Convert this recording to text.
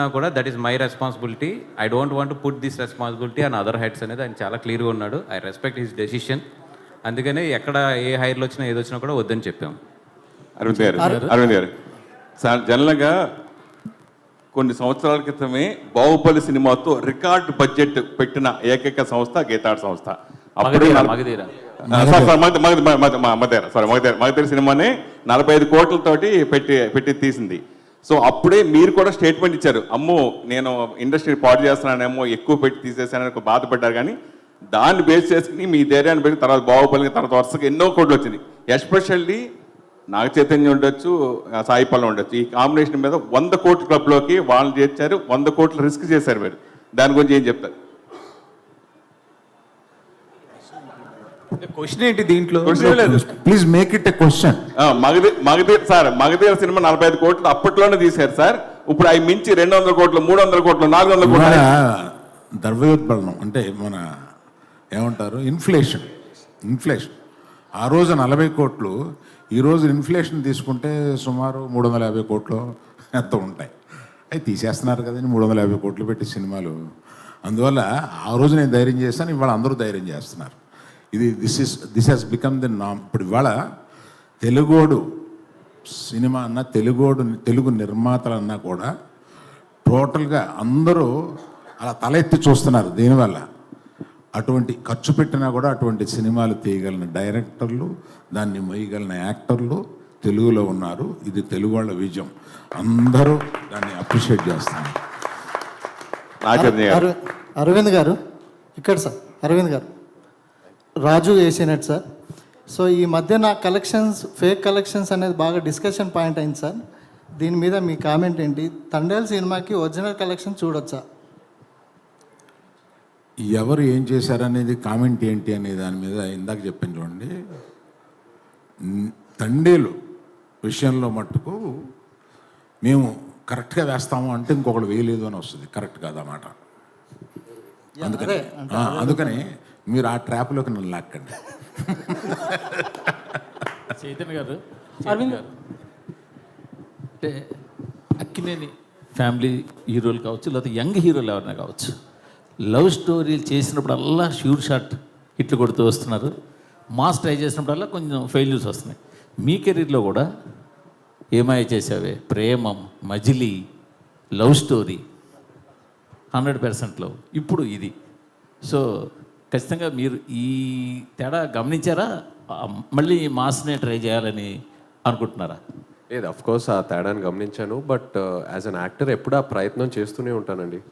నా కూడా that is my responsibility I don't want put this responsibility and other heads అనేది ఆయన చాలా క్లియర్గా ఉన్నాడు. ఐ రెస్పెక్ట్ హిస్ డెసిషన్ అందుకనే ఎక్కడ ఏ హైర్లు వచ్చినా ఏది వచ్చినా కూడా వద్దని చెప్పాము అరవింద్ గారు అరవింద్ గారు. సార్ జనరల్గా కొన్ని సంవత్సరాల క్రితమే బాహుబలి సినిమాతో రికార్డ్ బడ్జెట్ పెట్టిన ఏకైక సంస్థ గీతాడ్ సంస్థ. అప్పుడే మగధీర సార్ మగధీర మగధీర సినిమాని నలభై ఐదు కోట్లతోటి పెట్టి పెట్టి తీసింది. సో అప్పుడే మీరు కూడా స్టేట్మెంట్ ఇచ్చారు. అమ్మో నేను ఇండస్ట్రీ పాడు చేస్తున్నానేమో ఎక్కువ పెట్టి తీసేసానని ఒక బాధపడ్డారు కానీ దాన్ని బేస్ చేసుకుని మీ ధైర్యాన్ని పెట్టి తర్వాత బాహుబలి తర్వాత వరుసగా ఎన్నో కోట్లు వచ్చింది ఎస్పెషల్లీ నాగ చైతన్యం ఉండొచ్చు సాయి పల్లవి ఉండొచ్చు. ఈ కాంబినేషన్ మీద వంద కోట్ల క్లబ్లోకి వాళ్ళు చేర్చారు వంద కోట్లు రిస్క్ చేశారు మీరు. దాని గురించి ఏం చెప్తారు? క్వశ్చన్ ఏంటి దీంట్లో? Please make it a question మగధీ Magadheera sir Magadheera cinema నలభై ఐదు కోట్లు అప్పట్లోనే తీశారు సార్. ఇప్పుడు అవి మించి రెండు వందల కోట్లు మూడు వందల కోట్లు నాలుగు వందల కోట్లు ద్రవ్యోత్పన్నం అంటే మన ఏమంటారు? ఇన్ఫ్లేషన్ ఇన్ఫ్లేషన్ ఆ రోజు నలభై కోట్లు ఈ రోజు ఇన్ఫ్లేషన్ తీసుకుంటే సుమారు మూడు వందల యాభై కోట్లు ఎంత ఉంటాయి? అవి తీసేస్తున్నారు కదండి మూడు వందల యాభై కోట్లు పెట్టి సినిమాలు. అందువల్ల ఆ రోజు నేను ధైర్యం చేస్తాను ఇవాళ అందరూ ధైర్యం చేస్తున్నారు. ఇది this is this has become the నామ్ ఇప్పుడు ఇవాళ తెలుగోడు సినిమా అన్న తెలుగోడు తెలుగు నిర్మాతలన్నా కూడా టోటల్గా అందరూ అలా తల ఎత్తి చూస్తున్నారు దీనివల్ల. అటువంటి ఖర్చు పెట్టినా కూడా అటువంటి సినిమాలు తీయగలిగిన డైరెక్టర్లు దాన్ని మొయ్యగలిగిన యాక్టర్లు తెలుగులో ఉన్నారు. ఇది తెలుగు వాళ్ళ విజయం. అందరూ దాన్ని అప్రిషియేట్ చేస్తున్నారు. అరవింద్ గారు ఇక్కడ సార్ అరవింద్ గారు. రాజు వేసినట్టు సార్. సో ఈ మధ్య నా కలెక్షన్స్ ఫేక్ కలెక్షన్స్ అనేది బాగా డిస్కషన్ పాయింట్ అయింది సార్. దీని మీద మీ కామెంట్ ఏంటి? తండేల్ సినిమాకి ఒరిజినల్ కలెక్షన్ చూడొచ్చా? ఎవరు ఏం చేశారనేది కామెంట్ ఏంటి అనే దాని మీద ఇందాక చెప్పాను చూడండి. తండేలు విషయంలో మట్టుకు మేము కరెక్ట్గా వేస్తాము అంటే ఇంకొకటి వేయలేదు అని వస్తుంది. కరెక్ట్ కాదన్నమాట. అందుకని అందుకని మీరు ఆ ట్రాప్లోకి నన్ను లాక్కండి. చైతన్య గారు అరవింద్. గారు. అంటే అక్కినేని ఫ్యామిలీ హీరోలు కావచ్చు లేకపోతే యంగ్ హీరోలు ఎవరైనా కావచ్చు లవ్ స్టోరీలు చేసినప్పుడల్లా షూర్ షాట్ హిట్లు కొడుతూ వస్తున్నారు. మాస్ ట్రై చేసినప్పుడల్లా కొంచెం ఫెయిల్యూర్స్ వస్తున్నాయి. మీ కెరీర్లో కూడా Ye Maaya Chesave Premam Majili love story hundred పర్సెంట్లో ఇప్పుడు ఇది. సో ఖచ్చితంగా మీరు ఈ తేడా గమనించారా? మళ్ళీ మాస్నే ట్రై చేయాలని అనుకుంటున్నారా? లేదు అఫ్కోర్స్ ఆ తేడాన్ని గమనించాను బట్ యాజ్ అన్ యాక్టర్ ఎప్పుడు ఆ ప్రయత్నం చేస్తూనే ఉంటానండి.